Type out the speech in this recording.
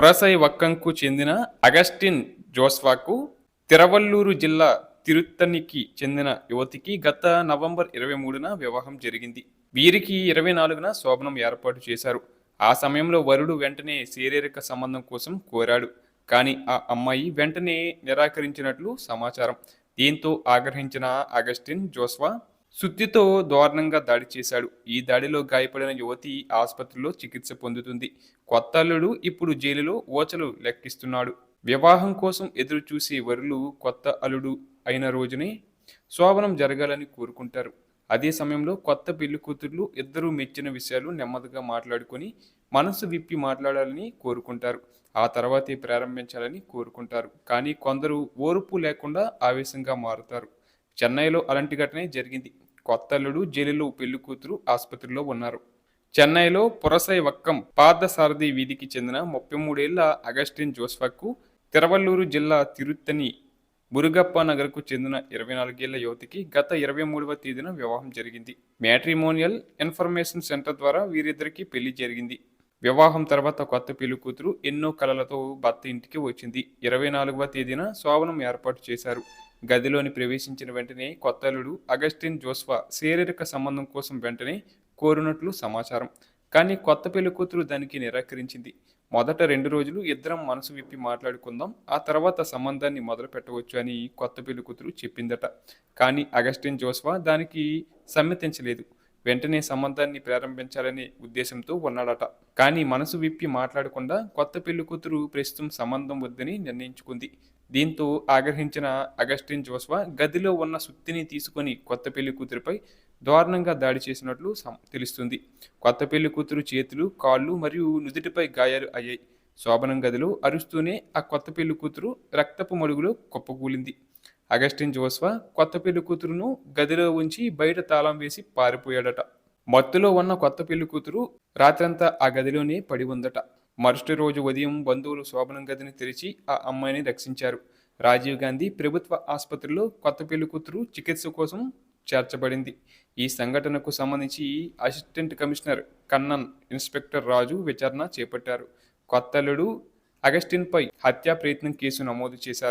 కొరసై వక్కంకు చెందిన అగస్టిన్ జోస్వాకు తిరవల్లూరు జిల్లా తిరుత్తనికి చెందిన యువతికి గత నవంబర్ ఇరవై మూడున వివాహం జరిగింది. వీరికి ఇరవై నాలుగున శోభనం ఏర్పాటు చేశారు. ఆ సమయంలో వరుడు వెంటనే శారీరక సంబంధం కోసం కోరాడు. కానీ ఆ అమ్మాయి వెంటనే నిరాకరించినట్లు సమాచారం. దీంతో ఆగ్రహించిన అగస్టిన్ జోస్వా సుత్తితో దారుణంగా దాడి చేశాడు. ఈ దాడిలో గాయపడిన యువతి ఆసుపత్రిలో చికిత్స పొందుతుంది. కొత్త అల్లుడు ఇప్పుడు జైలులో ఓచలు లెక్కిస్తున్నాడు. వివాహం కోసం ఎదురు చూసే వరులు కొత్త అల్లుడు అయిన రోజునే శోభనం జరగాలని కోరుకుంటారు. అదే సమయంలో కొత్త పెళ్ళి కూతుర్లు ఇద్దరూ మెచ్చిన విషయాలు నెమ్మదిగా మాట్లాడుకొని మనసు విప్పి మాట్లాడాలని కోరుకుంటారు. ఆ తర్వాతే ప్రారంభించాలని కోరుకుంటారు. కానీ కొందరు ఓర్పు లేకుండా ఆవేశంగా మారుతారు. చెన్నైలో అలాంటి ఘటనే జరిగింది. కొత్తల్లుడు జైలులో పెళ్ళి కూతురు ఆసుపత్రిలో ఉన్నారు. చెన్నైలో పురసై వక్కం పార్థసారథి వీధికి చెందిన ముప్పై మూడేళ్ళ అగస్టిన్ జోస్ఫాకు తిరువల్లూరు జిల్లా తిరుత్తని మురుగప్ప నగర్కు చెందిన ఇరవై నాలుగేళ్ళ యువతికి గత ఇరవై మూడవ తేదీన వివాహం జరిగింది. మ్యాట్రిమోనియల్ ఇన్ఫర్మేషన్ సెంటర్ ద్వారా వీరిద్దరికీ పెళ్ళి జరిగింది. వివాహం తర్వాత కొత్త పెళ్ళి కూతురు ఎన్నో కలలతో భర్త ఇంటికి వచ్చింది. ఇరవై నాలుగవ తేదీన శోభనం ఏర్పాటు చేశారు. గదిలోని ప్రవేశించిన వెంటనే కొత్త అల్లుడు అగస్టిన్ జోస్వా శారీరక సంబంధం కోసం వెంటనే కోరినట్లు సమాచారం. కానీ కొత్త పెళ్ళి కూతురు దానికి నిరాకరించింది. మొదట రెండు రోజులు ఇద్దరం మనసు విప్పి మాట్లాడుకుందాం. ఆ తర్వాత సంబంధాన్ని మొదలు పెట్టవచ్చు అని కొత్త పెళ్ళి కూతురు చెప్పిందట. కానీ అగస్టిన్ జోస్వా దానికి సమ్మతించలేదు. వెంటనే సంబంధాన్ని ప్రారంభించాలనే ఉద్దేశంతో ఉన్నాడట. కానీ మనసు విప్పి మాట్లాడకుండా కొత్త పెళ్ళి కూతురు ప్రస్తుతం సంబంధం వద్దని నిర్ణయించుకుంది. దీంతో ఆగ్రహించిన అగస్టిన్ జోస్వా గదిలో ఉన్న సుత్తిని తీసుకొని కొత్త పెళ్ళి కూతురుపై దారుణంగా దాడి చేసినట్లు తెలుస్తుంది. కొత్త పెళ్ళి కూతురు చేతులు కాళ్ళు మరియు నుదుటిపై గాయాలు అయ్యాయి. శోభనం గదిలో అరుస్తూనే ఆ కొత్త పెళ్ళి కూతురు రక్తపు మడుగులో కుప్పకూలింది. అగస్టిన్ జోస్వా కొత్త పెళ్ళి కూతురును గదిలో ఉంచి బయట తాళం వేసి పారిపోయాడట. మత్తులో ఉన్న కొత్త పెళ్ళి కూతురు రాత్రంతా ఆ గదిలోనే పడి ఉందట. మరుసటి రోజు ఉదయం బంధువులు శోభనం గదిని తెరిచి ఆ అమ్మాయిని రక్షించారు. రాజీవ్ గాంధీ ప్రభుత్వ ఆసుపత్రిలో కొత్త పెళ్ళి కూతురు చికిత్స కోసం చేర్చబడింది. ఈ సంఘటనకు సంబంధించి assistant commissioner Kannan inspector Raju విచారణ చేపట్టారు. కొత్తలుడు అగస్టిన్పై హత్యా ప్రయత్నం కేసు నమోదు చేశారు.